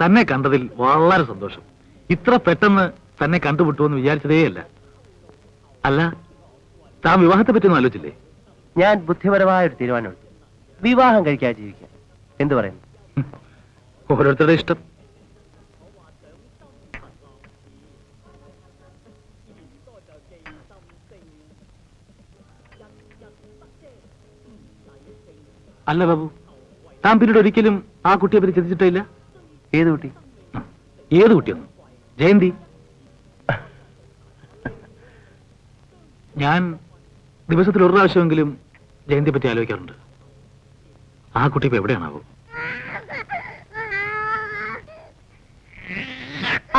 തന്നെ കണ്ടതിൽ വളരെ സന്തോഷം. ഇത്ര പെട്ടെന്ന് തന്നെ കണ്ടുമുട്ടുമെന്ന് വിചാരിച്ചതേയല്ല. അല്ല താൻ വിവാഹത്തെ പറ്റി ഒന്നും ആലോചിച്ചില്ലേ? ഞാൻ ബുദ്ധിപരമായ ഒരു തീരുമാനമുണ്ട് വിവാഹം കഴിക്കാതെ ജീവിക്കാം എന്തു പറയുന്നു. ഓരോരുത്തരുടെ ഇഷ്ടം. അല്ല ബാബു താൻ പിന്നീട് ഒരിക്കലും ആ കുട്ടിയെ പറ്റി ചിന്തിച്ചിട്ടില്ല ഏത് കുട്ടി? ഏത് കുട്ടിയൊന്നും? ജയന്തി? ഞാൻ ദിവസത്തിൽ ഒരു പ്രാവശ്യമെങ്കിലും ജയന്തിയെ പറ്റി ആലോചിക്കാറുണ്ട്. ആ കുട്ടി ഇപ്പൊ എവിടെയാണാവോ?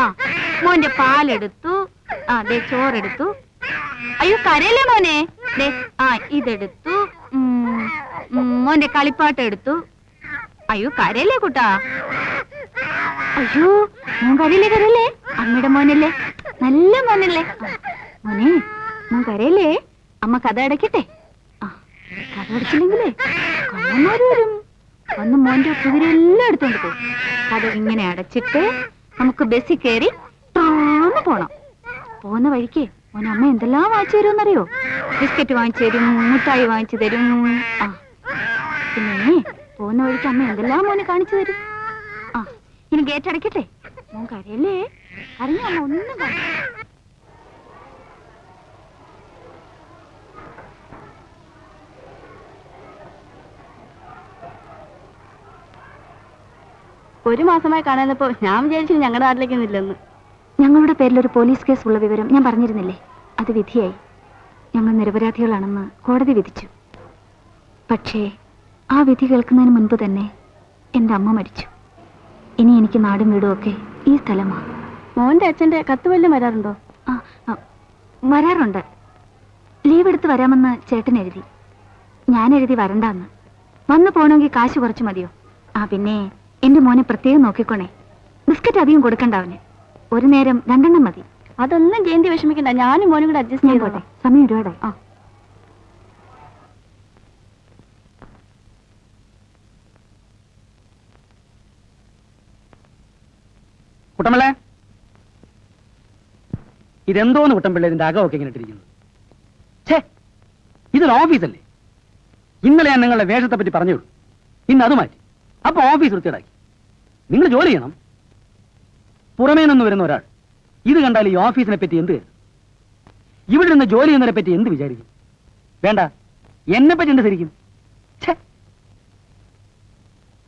ആ മോന്റെ പാലെടുത്തു. ആ ദേ ചോറെടുത്തു. അയ്യോ കരയല്ലേ മോനെ? ദേ ആ ഇതെടുത്തു. മോന്റെ കളിപ്പാട്ട് എടുത്തു അയ്യോ കരയല്ലേ കുട്ടാ? അയ്യോ മോൻ കരയില്ലേ കരയല്ലേ അമ്മയുടെ മോനല്ലേ? നല്ല മോനല്ലേ? മോനെ മോൻ കരയല്ലേ അമ്മ കഥ അടയ്ക്കട്ടെ. കഥ അടച്ചില്ലെങ്കിലേ കള്ളന്മാര് വരും. മോന്റെ കുതിരെല്ലാം എടുത്തോണ്ട് പോകും കഥ ഇങ്ങനെ അടച്ചിട്ട് നമുക്ക് ബസ്സിൽ കയറി താന്ന് പോണം. പോകുന്ന വഴിക്ക് മോൻ അമ്മ എന്തെല്ലാം വാങ്ങിച്ചു തരുമെന്നറിയോ? ബിസ്ക്കറ്റ് വാങ്ങിച്ചു തരും മുട്ടായി വാങ്ങിച്ചു തരും. ആ പിന്നെ പോകുന്ന വഴിക്ക് അമ്മ എന്തെല്ലാം മോനെ കാണിച്ചു തരും? ഇനി ഗേറ്റ് അടയ്ക്കട്ടെ? മോൻ കരയല്ലേ? അറിഞ്ഞ അമ്മ ഒന്നും ഒരു മാസമായി കാണാനപ്പോ ഞാൻ വിചാരിച്ചു ഞങ്ങളുടെ നാട്ടിലേക്ക് ഞങ്ങളുടെ പേരിൽ ഒരു പോലീസ് കേസ് ഉള്ള വിവരം ഞാൻ പറഞ്ഞിരുന്നില്ലേ? അത് വിധിയായി. ഞങ്ങൾ നിരപരാധികളാണെന്ന് കോടതി വിധിച്ചു. പക്ഷേ ആ വിധി കേൾക്കുന്നതിന് മുൻപ് തന്നെ എന്റെ അമ്മ മരിച്ചു. ഇനി എനിക്ക് നാടും വീടും ഒക്കെ ഈ സ്ഥലമാണ് മോന്റെ അച്ഛന്റെ കത്ത് വല്ലതും വരാറുണ്ടോ? ആ ആ, വരാറുണ്ട്. ലീവ് എടുത്ത് വരാമെന്ന് ചേട്ടൻ എഴുതി. ഞാൻ എഴുതി വരണ്ടാന്ന്. വന്നു പോകണമെങ്കിൽ കാശ് കുറച്ച് മതിയോ? ആ പിന്നെ എന്റെ മോനെ പ്രത്യേകം നോക്കിക്കോണേ. ബിസ്ക്കറ്റ് അധികം കൊടുക്കണ്ട അവന്. ഒരു നേരം രണ്ടെണ്ണം മതി. അതൊന്നും ജയന്തി വിഷമിക്കണ്ട. ഞാനും മോനും കൂടെ അഡ്ജസ്റ്റ് ഞാൻ ചെയ്തോട്ടെ സമയം ഒരുപാടായി. ആ. കുട്ടമ്പളെ ഇതെന്തോന്ന് കുട്ടമ്പിള്ള ഇതിന്റെ അകമൊക്കെ ഇങ്ങനെ ഇട്ടിരിക്കുന്നത്? ഛേ ഇതൊരു ഓഫീസല്ലേ? ഇന്നലെ ഞാൻ നിങ്ങളുടെ വേഷത്തെ പറ്റി പറഞ്ഞോളൂ ഇന്ന് അത് മാറ്റി. അപ്പൊ ഓഫീസ് വൃത്തിയിടാക്കി നിങ്ങൾ ജോലി ചെയ്യണം. പുറമേ നിന്ന് വരുന്ന ഒരാൾ. ഇത് കണ്ടാൽ ഈ ഓഫീസിനെ പറ്റി എന്ത്? ഇവിടെ നിന്ന് ജോലി ചെയ്യുന്നതിനെ പറ്റി എന്ത് വിചാരിക്കും? വേണ്ട എന്നെ പറ്റി എന്ത് ശരിക്കും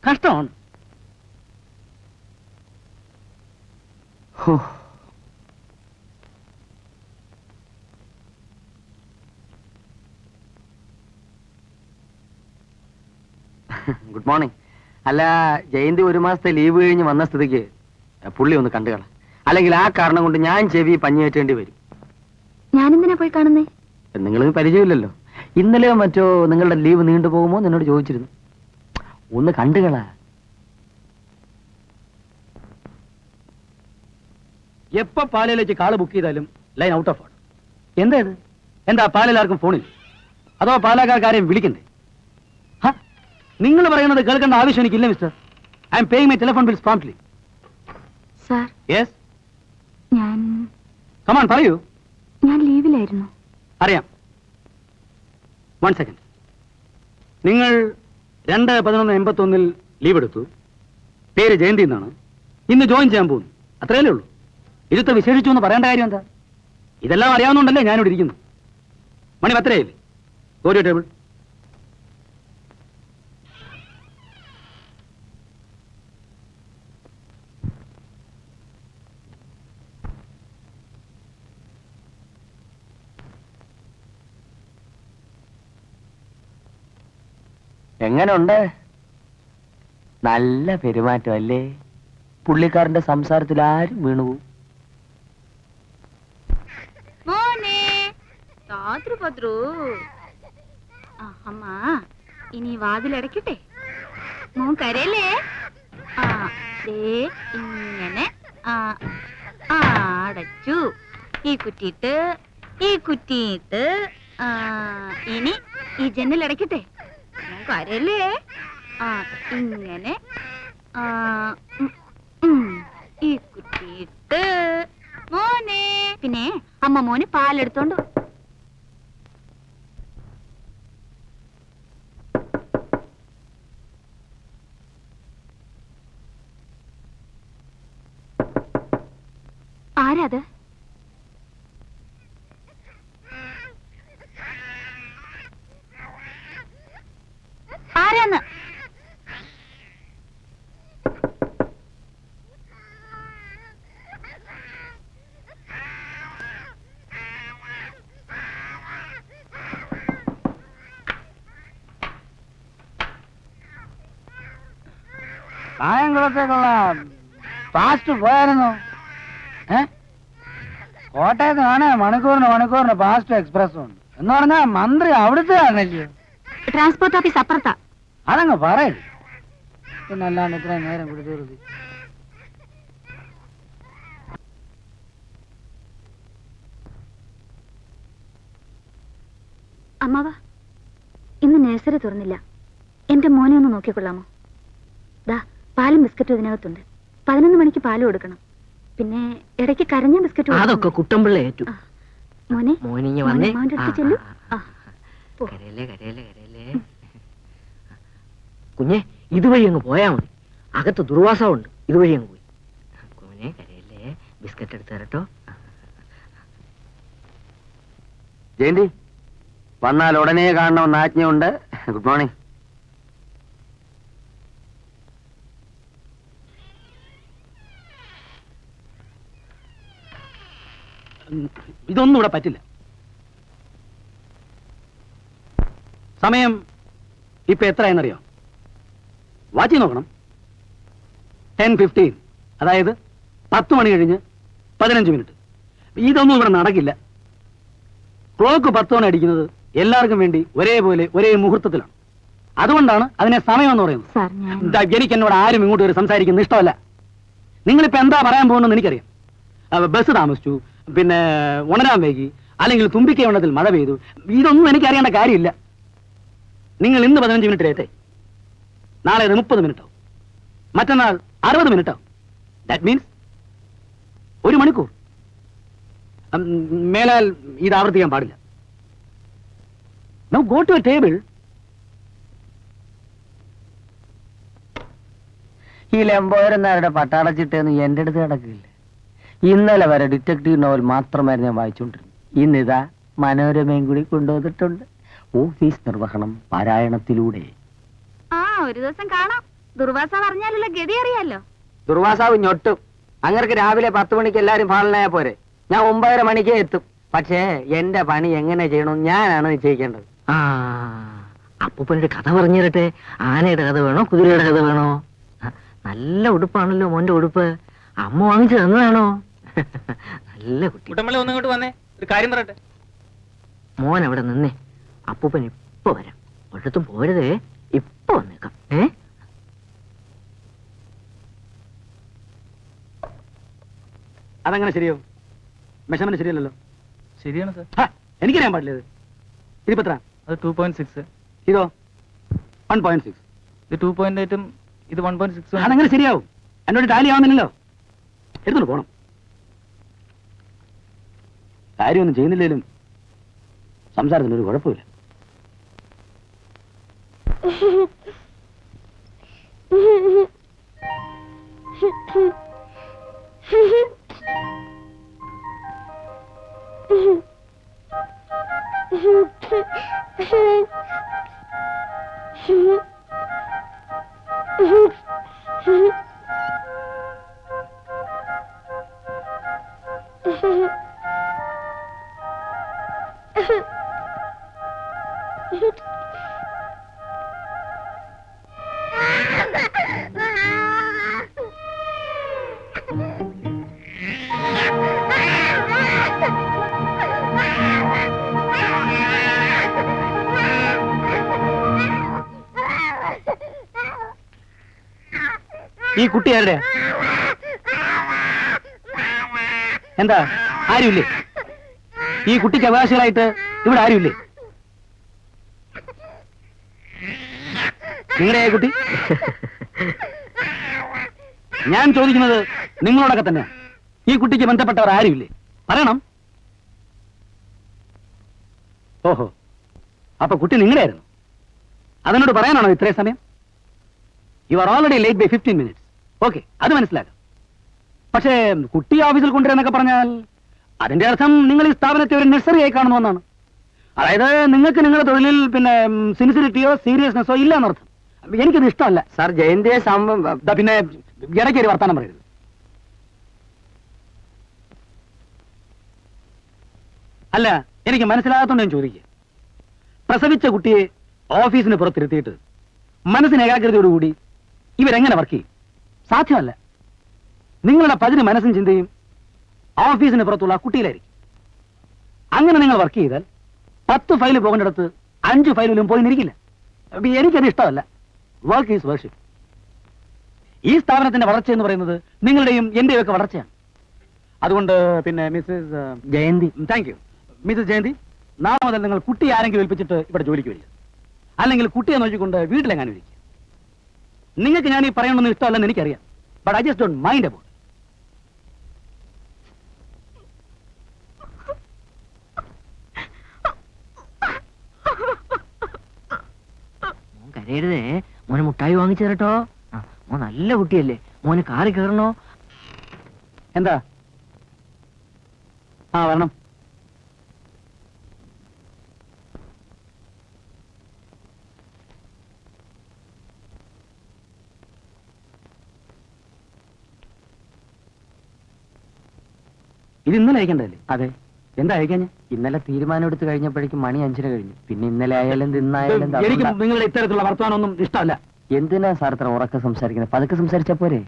കഷ്ടമാണ്. Good morning. അല്ല ജയന്തി ഒരു മാസത്തെ ലീവ് കഴിഞ്ഞ് വന്ന സ്ഥിതിക്ക് പുള്ളി ഒന്ന് കണ്ടുകള അല്ലെങ്കിൽ ആ കാരണം കൊണ്ട് ഞാൻ ചെവി പഞ്ഞേറ്റേണ്ടി വരും. ഞാൻ എന്തിനാ പോയി കാണുന്നേ? നിങ്ങൾ പരിചയമില്ലല്ലോ. ഇന്നലെയോ മറ്റോ നിങ്ങളുടെ ലീവ് നീണ്ടു പോകുമോ എന്ന് എന്നോട് ചോദിച്ചിരുന്നു. ഒന്ന് കണ്ടുകള എപ്പോ പാലയിലേക്ക് കാൾ ബുക്ക് ചെയ്താലും ലൈൻ ഔട്ട് ഓഫ് ആണ് എന്താ ഇത്? എന്താ പാലയിലാർക്കും ഫോണിൽ അതോ പാലക്കാർക്കാരെയും വിളിക്കണ്ടേ? നിങ്ങൾ പറയുന്നത് കേൾക്കേണ്ട ആവശ്യം എനിക്കില്ല mister I'm paying my telephone bills promptly sir yes ഞാൻ കമാൺ പറയൂ. ഞാൻ ലീവിലായിരുന്നു അറിയാം. വൺ സെക്കൻഡ് നിങ്ങൾ രണ്ട് പതിനൊന്ന് എൺപത്തൊന്നിൽ ലീവ് എടുത്തു. പേര് ജയന്തി എന്നാണ്. ഇന്ന് ജോയിൻ ചെയ്യാൻ പോകുന്നു. അത്രയല്ലേ ഉള്ളൂ. ഇരുത്ത് വിശേഷിച്ചു എന്ന് പറയേണ്ട കാര്യം എന്താ? ഇതെല്ലാം അറിയാവുന്നുണ്ടല്ലേ ഞാനിവിടെ ഇരിക്കുന്നു. മണി പത്തരയില്ലേ ഓരോ ടേബിൾ എങ്ങനുണ്ട്? നല്ല പെരുമാറ്റം അല്ലേ? പുള്ളിക്കാരന്റെ സംസാരത്തിൽ ആരും വീണുപോകും കാത്രു പത്രു ആ അമ്മ ഇനി വാതിലടയ്ക്കട്ടെ മോൻ കരയല്ലേ? ആ ദേ ഇങ്ങനെ ആ അടച്ചു. ഈ കുറ്റിയിട്ട് ഈ കുറ്റിയിട്ട് ആ ഇനി ഈ ജനലടയ്ക്കട്ടെ മോൻ കരയല്ലേ? ആ ഇങ്ങനെ ആ ഈ കുറ്റിയിട്ട് മോനെ. പിന്നെ അമ്മ മോന് പാലെടുത്തോണ്ടോ ആരാത്? ആരാന്ന്? കായംകുളത്തേക്കുള്ള ഫാസ്റ്റ് പോയായിരുന്നു. കോട്ടയത്ത് ആണ് മണിക്കൂറിന് മണിക്കൂറിന് ഫാസ്റ്റ് എക്സ്പ്രസ് ഉണ്ട്. എന്ന് പറഞ്ഞാൽ മന്ത്രി അവിടുത്തെ ആണല്ലോ? ട്രാൻസ്പോർട്ട് ഓഫീസ് അപ്പുറത്താ. അതങ്ങ് പറയൂ. പിന്നെ അല്ലാണ്ട് ഇത്രയും നേരം പിടിച്ചത് അമ്മാവ ഇന്ന് നേഴ്സറി തുറന്നില്ല. എന്റെ മോനെ ഒന്ന് നോക്കിക്കൊള്ളാമോ? ദാ പാലും ബിസ്ക്കറ്റും ഇതിനകത്തുണ്ട്. പതിനൊന്ന് മണിക്ക് പാൽ കൊടുക്കണം. പിന്നെ ഇടയ്ക്ക് കരഞ്ഞ ബിസ്ക്കറ്റ്. അതൊക്കെ കുട്ടമ്പിള്ള ഏറ്റു. മോനെ മോനിങ്ങ മോനെ, വന്നേ. മോന്റെ അടുത്ത് ആ, ചെല്ലു. കരയല്ലേ കരയല്ലേ കരയല്ലേ. കുഞ്ഞെ ഇതുവഴി അങ്ങ് പോയാ മതി. അകത്ത് ദുർവാസമുണ്ട് ഇതുവഴി അങ്ങ് പോയി. കുഞ്ഞെ കരയല്ലേ. ബിസ്ക്കറ്റ് എടുത്തു തരട്ടോ. ജയന്തി വന്നാൽ ഉടനെ കാണണമെന്ന് ആജ്ഞയുണ്ട്. Good morning. ഇതൊന്നും ഇവിടെ പറ്റില്ല. സമയം ഇപ്പൊ എത്രയെന്നറിയോ വാച്ചി നോക്കണം. ടെൻ ഫിഫ്റ്റീൻ അതായത് പത്ത് മണി കഴിഞ്ഞ് പതിനഞ്ച് മിനിറ്റ്. ഇതൊന്നും ഇവിടെ നടക്കില്ല. ക്ലോക്ക് പത്ത് മണി അടിക്കുന്നത് എല്ലാവർക്കും വേണ്ടി ഒരേപോലെ ഒരേ മുഹൂർത്തത്തിലാണ്. അതുകൊണ്ടാണ് അതിനെ സമയം എന്ന് പറയുന്നത്. എനിക്ക് എന്നോട് ആരും ഇങ്ങോട്ട് ഒരു സംസാരിക്കുന്നത് ഇഷ്ടമല്ല. നിങ്ങളിപ്പോ എന്താ പറയാൻ പോകുന്നത് എനിക്കറിയാം. ബസ് താമസിച്ചു. പിന്നെ ഉണരാൻ വൈകി അല്ലെങ്കിൽ തുമ്പിക്കൈ ഉണത്തിൽ മഴ പെയ്തു. ഇതൊന്നും എനിക്ക് അറിയേണ്ട കാര്യമില്ല. നിങ്ങൾ ഇന്ന് പതിനഞ്ച് മിനിറ്റ് ലേറ്റേ നാളെ അത് മുപ്പത് മിനിറ്റ്. മറ്റന്നാൾ അറുപത് മിനിറ്റ്. ദാറ്റ് മീൻസ് ഒരു മണിക്കൂർ. മേലാൽ ഇത് ആവർത്തിക്കാൻ പാടില്ല. No go to a table ഈ ലംബോരന്നാരുടെ പട്ടാളച്ചിട്ടെന്ന് എന്റെ അടുത്ത് കിടക്കില്ല? ഇന്നലെ വരെ ഡിറ്റക്റ്റീവ് നോവൽ മാത്രമായിരുന്നു ഞാൻ വായിച്ചുകൊണ്ടിരുന്നത്. ഇന്നിതാ മനോരമയും കൂടി കൊണ്ടുവന്നിട്ടുണ്ട്. ഓഫീസ് നിർവഹണം പാരായണത്തിലൂടെ. ആ ഒരു ദിവസം കാണാം. ദുർവാസ പറഞ്ഞാലുള്ള ഗതി അറിയാലോ? ദുർവാസാവ് ഞൊട്ടും. അങ്ങർക്ക് രാവിലെ പത്ത് മണിക്ക് എല്ലാരും ഫാളിനായ പോരെ. ഞാൻ ഒമ്പതര മണിക്കേ എത്തും. പക്ഷേ എന്റെ പണി എങ്ങനെ ചെയ്യണം ഞാനാണ് നിശ്ചയിക്കേണ്ടത്. ആ അപ്പൂപ്പനൊരു കഥ പറഞ്ഞു തരട്ടെ ആനയുടെ കഥ വേണോ? കുതിരയുടെ കഥ വേണോ? നല്ല ഉടുപ്പാണല്ലോ മോന്റെ ഉടുപ്പ്. അമ്മ വാങ്ങിച്ചു തന്നതാണോ? നല്ല കുട്ടി. കുട്ടമ്പളി ഒന്നിങ്ങോട്ട് വന്നേ. ഒരു കാര്യം പറയട്ടെ. മോൻ അവിടെ നിന്നേ. അപ്പൂപ്പൻ ഇപ്പൊ വരാം. ഒരിടത്തും പോരുതേ. ഇപ്പൊ വന്നേക്കാം. ഏ? അതങ്ങനെ ശരിയോ മെഷർമെന്റ് ശരിയല്ലല്ലോ. ശരിയാണ് സാർ. ഹ, എനിക്കറിയാൻ പാടില്ല ഇത്. ഇതിപ്പോ എത്ര അത് ടു പോയിന്റ് സിക്സ് ഇതോ? വൺ പോയിന്റ് സിക്സ് ഇത് ടു പോയിന്റ് എയ്റ്റും ഇത് വൺ പോയിന്റ് സിക്സ് അതങ്ങനെ ശരിയാവും. എന്നോട് ടാലി ആവുന്നില്ലല്ലോ. എടുത്തോണ്ട് പോണം. കാര്യമൊന്നും ചെയ്യുന്നില്ലേലും സംസാരത്തിനൊരു കുഴപ്പമില്ല. ഈ കുട്ടി ആരുടെ? എന്താ? ആരുമില്ലേ? ഈ കുട്ടിക്ക് അവകാശികളായിട്ട് ഇവിടെ ആരുമില്ലേ? നിങ്ങളുടെ കുട്ടി. ഞാൻ ചോദിക്കുന്നത് നിങ്ങളോടൊക്കെ തന്നെ. ഈ കുട്ടിക്ക് ബന്ധപ്പെട്ടവർ ആരുമില്ലേ? പറയണം. ഓഹോ. അപ്പൊ കുട്ടി നിങ്ങളായിരുന്നു അതിനോട് പറയാനാണോ ഇത്രയും സമയം? You are already late by fifteen minutes okay അത് മനസ്സിലാക്കാം. പക്ഷേ കുട്ടി ഓഫീസിൽ കൊണ്ടുവരാന്നൊക്കെ പറഞ്ഞാൽ അതിന്റെ അർത്ഥം നിങ്ങൾ ഈ സ്ഥാപനത്തെ ഒരു നഴ്സറി ആയി കാണുന്നു അതായത് നിങ്ങൾക്ക് നിങ്ങളുടെ തൊഴിലിൽ പിന്നെ സിൻസിരിറ്റിയോ സീരിയസ്നെസ്സോ ഇല്ല എന്നർത്ഥം. എനിക്കത് ഇഷ്ടമല്ല. സാർ ജയന്തിയെ സംഭവം പിന്നെ ഇടയ്ക്ക് ഒരു വർത്താനം പറയരുത്. അല്ല എനിക്ക് മനസ്സിലാകാത്തോണ്ട് ഞാൻ ചോദിക്കുക പ്രസവിച്ച കുട്ടിയെ ഓഫീസിന് പുറത്തിരുത്തിയിട്ട് മനസ്സിന് ഏകാഗ്രതയോടുകൂടി ഇവരെങ്ങനെ വർക്ക് ചെയ്യും? സാധ്യമല്ല. നിങ്ങളുടെ പതിന് മനസ്സും ചിന്തയും ഓഫീസിന് പുറത്തുള്ള കുട്ടിയിലായിരിക്കും. അങ്ങനെ നിങ്ങൾ വർക്ക് ചെയ്താൽ പത്ത് ഫയൽ പോകേണ്ടിടത്ത് അഞ്ച് ഫയലിലും പോയി നിൽക്കില്ല അപ്പൊ എനിക്കത് ഇഷ്ടമല്ല. Work is worship? ഈ സ്ഥാപനത്തിന്റെ വളർച്ച എന്ന് പറയുന്നത് നിങ്ങളുടെയും എന്റെയും ഒക്കെ വളർച്ചയാണ്. അതുകൊണ്ട് പിന്നെ missus Jayanthi. Thank you missus Jayanthi നാളെ മുതൽ നിങ്ങൾ കുട്ടി ആരെങ്കിലും ഏൽപ്പിച്ചിട്ട് ഇവിടെ ജോലിക്ക് വരിക. അല്ലെങ്കിൽ കുട്ടിയെ നോക്കിക്കൊണ്ട് വീട്ടിലെങ്ങാനും ഇരിക്കുക. നിങ്ങൾക്ക് ഞാൻ ഈ പറയണമെന്ന് ഇഷ്ടമല്ലെന്ന് എനിക്കറിയാം. But I just don't mind about കരയരുതേ. മോന് മുട്ടായി വാങ്ങിച്ചു തരട്ടോ. ആ, മോൻ നല്ല കുട്ടിയല്ലേ. മോന് കാറി കയറണോ? എന്താ? ആ വരണം. ഇത് ഇന്നലെ അയക്കണ്ടല്ലേ അതെ. എന്താ അയക്കാഞ്ഞ ഇന്നലെ തീരുമാനം എടുത്തു കഴിഞ്ഞപ്പോഴേക്കും മണി അഞ്ചിന് കഴിഞ്ഞു. പിന്നെ ഇന്നലെ ആയാലും ഇന്നായാലും എന്ത് എനിക്ക് നിങ്ങളുടെ ഇത്തരത്തിലുള്ള വർത്തമാനമൊന്നും ഇഷ്ടമല്ല. എന്തിനാ സാർ ഇത്ര ഉറക്കം സംസാരിക്കുന്നത്? പതുക്കെ സംസാരിച്ചാ പോരെ?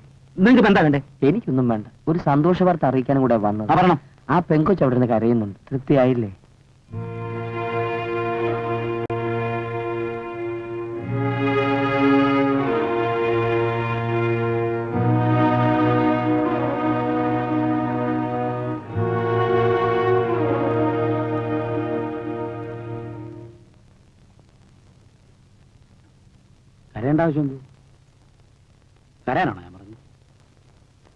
നിങ്ങൾക്ക് എന്താ വേണ്ടേ? എനിക്കൊന്നും വേണ്ട. ഒരു സന്തോഷ വാർത്ത അറിയിക്കാനും കൂടെ വന്നു വന്നത് ആ പെങ്കൊച്ച് അവിടെ നിന്ന് കരയുന്നുണ്ട്. തൃപ്തിയായില്ലേ? കരയേണ്ട ആവശ്യം വരാനാണോ ഞാൻ പറഞ്ഞു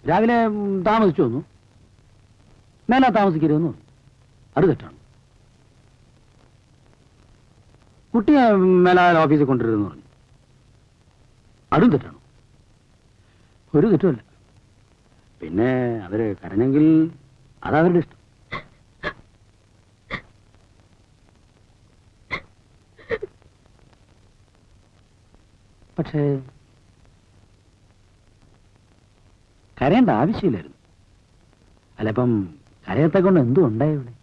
രാവിലെ താമസിച്ചു വന്നു. മേലാ താമസിക്കരുതെന്ന് അത് തെറ്റാണ്. കുട്ടിയെ മേലാൽ ഓഫീസിൽ കൊണ്ടുവരുമെന്ന് പറഞ്ഞു. അതും തെറ്റാണ്. ഒരു തെറ്റുമല്ല. പിന്നെ അവർ കരഞ്ഞെങ്കിൽ അതവരുടെ ഇഷ്ടം. പക്ഷേ കരയേണ്ട ആവശ്യമില്ലായിരുന്നു. അല്ലപ്പം കരയത്തെ കൊണ്ട് എന്തും ഉണ്ടായി ഇവിടെ.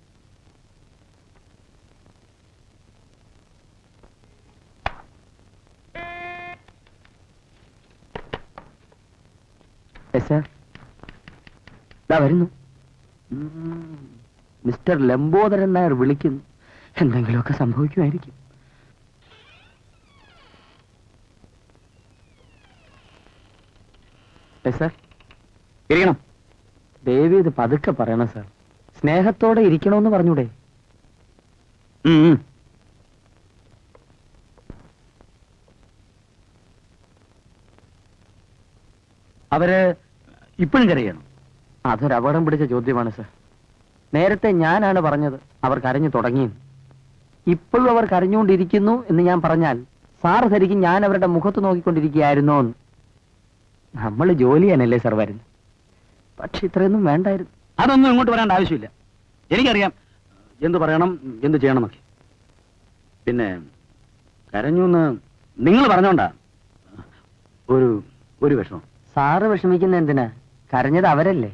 വരുന്നു. മിസ്റ്റർ ലംബോദരൻ നായർ വിളിക്കുന്നു. എന്തെങ്കിലുമൊക്കെ സംഭവിക്കുമായിരിക്കും. സാർ ഇരിക്കണം. ദേവി ഇത് പതുക്കെ പറയണം സാർ സ്നേഹത്തോടെ ഇരിക്കണമെന്ന് പറഞ്ഞൂടെ. അവർ ഇപ്പോഴും കരയണം അതൊരു അപകടം പിടിച്ച ചോദ്യമാണ് സർ നേരത്തെ ഞാനാണ് പറഞ്ഞത് അവർ കരഞ്ഞു തുടങ്ങിയും ഇപ്പോഴും അവർ കരഞ്ഞുകൊണ്ടിരിക്കുന്നു എന്ന് ഞാൻ പറഞ്ഞാൽ സാർ ധരിക്കും ഞാൻ അവരുടെ മുഖത്ത് നോക്കിക്കൊണ്ടിരിക്കുകയായിരുന്നോ എന്ന്. നമ്മൾ ജോലി ചെയ്യാനല്ലേ സാർ വരുന്നത്? പക്ഷെ ഇത്രയൊന്നും വേണ്ടായിരുന്നു. അതൊന്നും ഇങ്ങോട്ട് വരേണ്ട ആവശ്യമില്ല. എനിക്കറിയാം. എന്ത് പറയണം എന്ത് ചെയ്യണം എന്നൊക്കെ പിന്നെ കരഞ്ഞു എന്ന് നിങ്ങൾ പറഞ്ഞോണ്ടാ? ഒരു ഒരു വിഷമം. സാറ് വിഷമിക്കുന്ന എന്തിനാ? കരഞ്ഞത് അവരല്ലേ?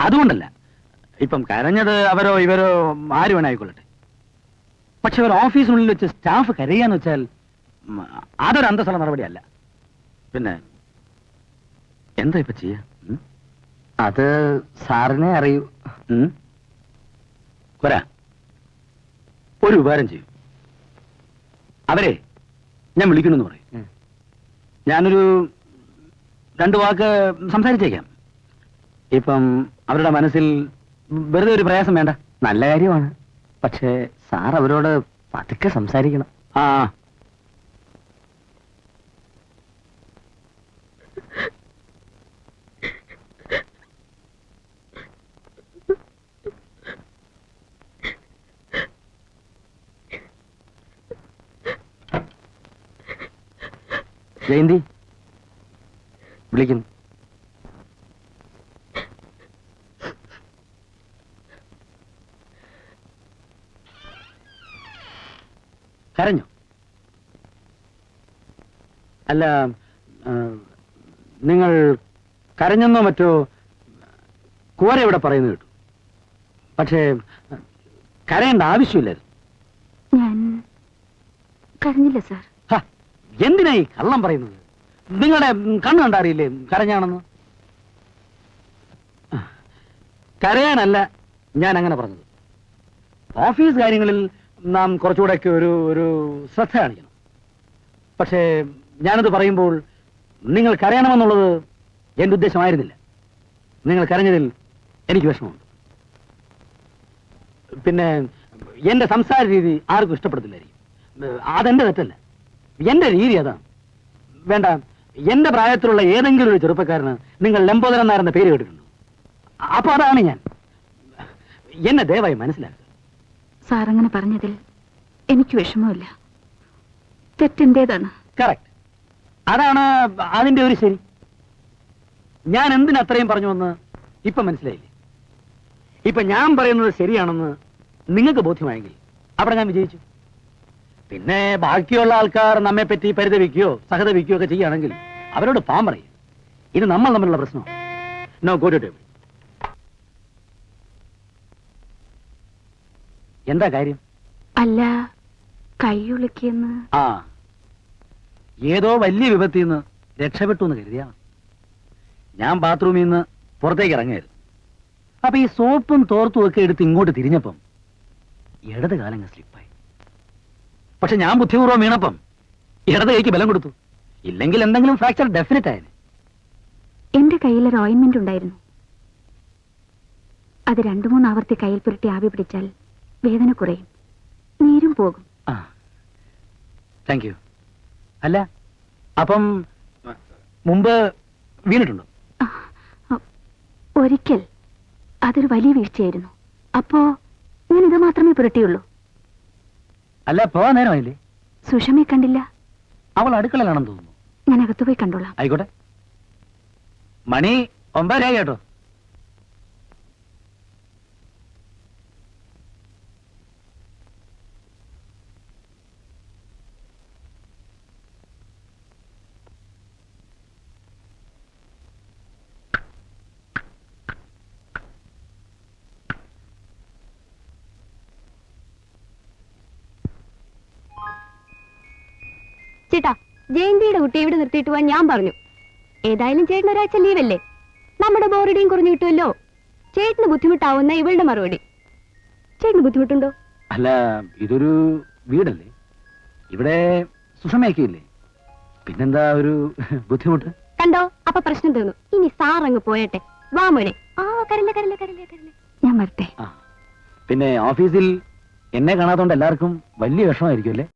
അതുകൊണ്ടല്ല. ഇപ്പം കരഞ്ഞത് അവരോ ഇവരോ ആര് വേണമായിക്കൊള്ളട്ടെ പക്ഷെ ഒരു ഓഫീസിനുള്ളിൽ വെച്ച് സ്റ്റാഫ് കരയാന്ന് വെച്ചാൽ അതൊരു അന്തസ്സുള്ള നടപടിയല്ല. പിന്നെ എന്താ ഇപ്പൊ ചെയ്യാ? അത് സാറിനെ അറിയൂ. വരാ. ഒരു ഉപകാരം ചെയ്യും. അവരെ ഞാൻ വിളിക്കണമെന്ന് പറയും. ഞാനൊരു രണ്ടു വാക്ക് സംസാരിച്ചേക്കാം. ഇപ്പം അവരുടെ മനസ്സിൽ വെറുതെ ഒരു പ്രയാസം വേണ്ട. നല്ല കാര്യമാണ്. പക്ഷേ സാർ അവരോട് പതുക്കെ സംസാരിക്കണം. ആ ജയന്തി. വിളിക്കുന്നു. കരഞ്ഞു? അല്ല നിങ്ങൾ കരഞ്ഞെന്നോ മറ്റോ കോര ഇവിടെ പറയുന്നത് കേട്ടു. പക്ഷേ കരയേണ്ട ആവശ്യമില്ലായിരുന്നു. ഞാൻ കരഞ്ഞില്ല സാർ. ഹ, എന്തിനായി കള്ളം പറയുന്നത്? നിങ്ങളുടെ കണ്ണ് കണ്ടറിയില്ലേ കരഞ്ഞാണെന്ന്? കരയാനല്ല ഞാൻ അങ്ങനെ പറഞ്ഞത്. ഓഫീസ് കാര്യങ്ങളിൽ നാം കുറച്ചുകൂടെയൊക്കെ ഒരു ഒരു ശ്രദ്ധ കാണിക്കണം. പക്ഷേ ഞാനത് പറയുമ്പോൾ നിങ്ങൾ കരയണമെന്നുള്ളത് എന്റെ ഉദ്ദേശമായിരുന്നില്ല. നിങ്ങൾ കരഞ്ഞതിൽ എനിക്ക് വിഷമമുണ്ട്. പിന്നെ എന്റെ സംസാര രീതി ആർക്കും ഇഷ്ടപ്പെടുന്നില്ലായിരിക്കും അതെന്റെ തെറ്റല്ല. എന്റെ രീതി അതാ. വേണ്ട എന്റെ പ്രായത്തിലുള്ള ഏതെങ്കിലും ഒരു ചെറുപ്പക്കാരന് നിങ്ങൾ ലംബോദരൻ നായരെന്ന പേര് കേട്ടിട്ടുണ്ടോ? അപ്പൊ അതാണ് ഞാൻ. എന്നെ ദയവായി മനസ്സിലാക്കുക. സാറങ്ങനെ പറഞ്ഞതിൽ എനിക്ക് വിഷമമില്ല. തെറ്റെന്റേതാണ് കറക്റ്റ് അതാണ് അതിന്റെ ഒരു ശരി. ഞാൻ എന്തിനത്രയും പറഞ്ഞു പറഞ്ഞുവെന്ന് ഇപ്പൊ മനസ്സിലായില്ലേ? ഇപ്പൊ ഞാൻ പറയുന്നത് ശരിയാണെന്ന് നിങ്ങൾക്ക് ബോധ്യമായെങ്കിൽ അവിടെ ഞാൻ വിജയിച്ചു. പിന്നെ ബാക്കിയുള്ള ആൾക്കാർ നമ്മെ പറ്റി പരിതപിക്കുകയോ സഹതപിക്കുകയോ ഒക്കെ ചെയ്യുകയാണെങ്കിൽ അവരോട് പാം പറയും ഇത് നമ്മൾ തമ്മിലുള്ള പ്രശ്നം നോ ഗോ ടു ടേബിൾ എന്താ കാര്യം? അല്ല കൈയൊളിക്കെന്ന് ആ. ഏതോ വലിയ വിപത്തിൽ നിന്ന് രക്ഷപ്പെട്ടു എന്ന് കരുതിയാ. ഞാൻ ബാത്റൂമിൽ നിന്ന് പുറത്തേക്ക് ഇറങ്ങിയായിരുന്നു. അപ്പൊ ഈ സോപ്പും തോർത്തും ഒക്കെ എടുത്ത് ഇങ്ങോട്ട് തിരിഞ്ഞപ്പം ഇടത് കാലങ്ങ് സ്ലിപ്പായി പക്ഷെ ഞാൻ ബുദ്ധിപൂർവം വീണപ്പം ഇടത് കൈക്ക് ബലം കൊടുത്തു. ഇല്ലെങ്കിൽ എന്തെങ്കിലും ഫ്രാക്ചർ ഡെഫിനറ്റ് ആയത് എന്റെ കയ്യിൽ ഒരു ഓയിൻമെന്റ് ഉണ്ടായിരുന്നു. അത് രണ്ടു മൂന്ന് ആവർത്തി കയ്യിൽ പുരട്ടി ആവി പിടിച്ചാൽ വേദന കുറയും. നീരും പോകും. ആ. താങ്ക് യു അല്ല അപ്പം മുമ്പ് വീണിട്ടുണ്ടോ? ആ, ആ, ഒരിക്കൽ. അതൊരു വലിയ വീഴ്ചയായിരുന്നു. അപ്പോ ഞാൻ ഇത് മാത്രമേ പുരട്ടിയുള്ളൂ. അല്ല പോവാൻ നേരമായില്ലേ? സുഷമയെ കണ്ടില്ല. അവൾ അടുക്കളയിലാണെന്ന് തോന്നുന്നു. ഞാൻ അകത്തുപോയി കണ്ടോളാം. ആയിക്കോട്ടെ. മണി ഒമ്പതരായി കേട്ടോ. നിർത്തിയിട്ട് പോവാൻ ഞാൻ പറഞ്ഞു. ഏതായാലും ചേട്ടൻ ഒരാഴ്ച ലീവല്ലേ? നമ്മുടെ ബോറടിയും കുറഞ്ഞു കിട്ടുമല്ലോ? ചേട്ടന് ബുദ്ധിമുട്ടാവുന്ന ഇവളുടെ മറുപടി. ചേട്ടന് ബുദ്ധിമുട്ടുണ്ടോ? അല്ല ഇതൊരു വീടല്ലേ? ഇവിടെ സുഷമയൊക്കെയില്ലേ? പിന്നെന്താ ഒരു ബുദ്ധിമുട്ട്? കണ്ടോ? അപ്പൊ പ്രശ്നം തീർന്നു. ഇനി സാറങ്ങ് പോയട്ടെ. വാ മോനെ. ആ കരല്ല കരല്ല കരല്ല കരല്ല ഞാൻ വരട്ടെ. പിന്നെ ഓഫീസിൽ എന്നെ കാണാത്തോണ്ട് എല്ലാവർക്കും വലിയ വിഷമായിരിക്കും അല്ലേ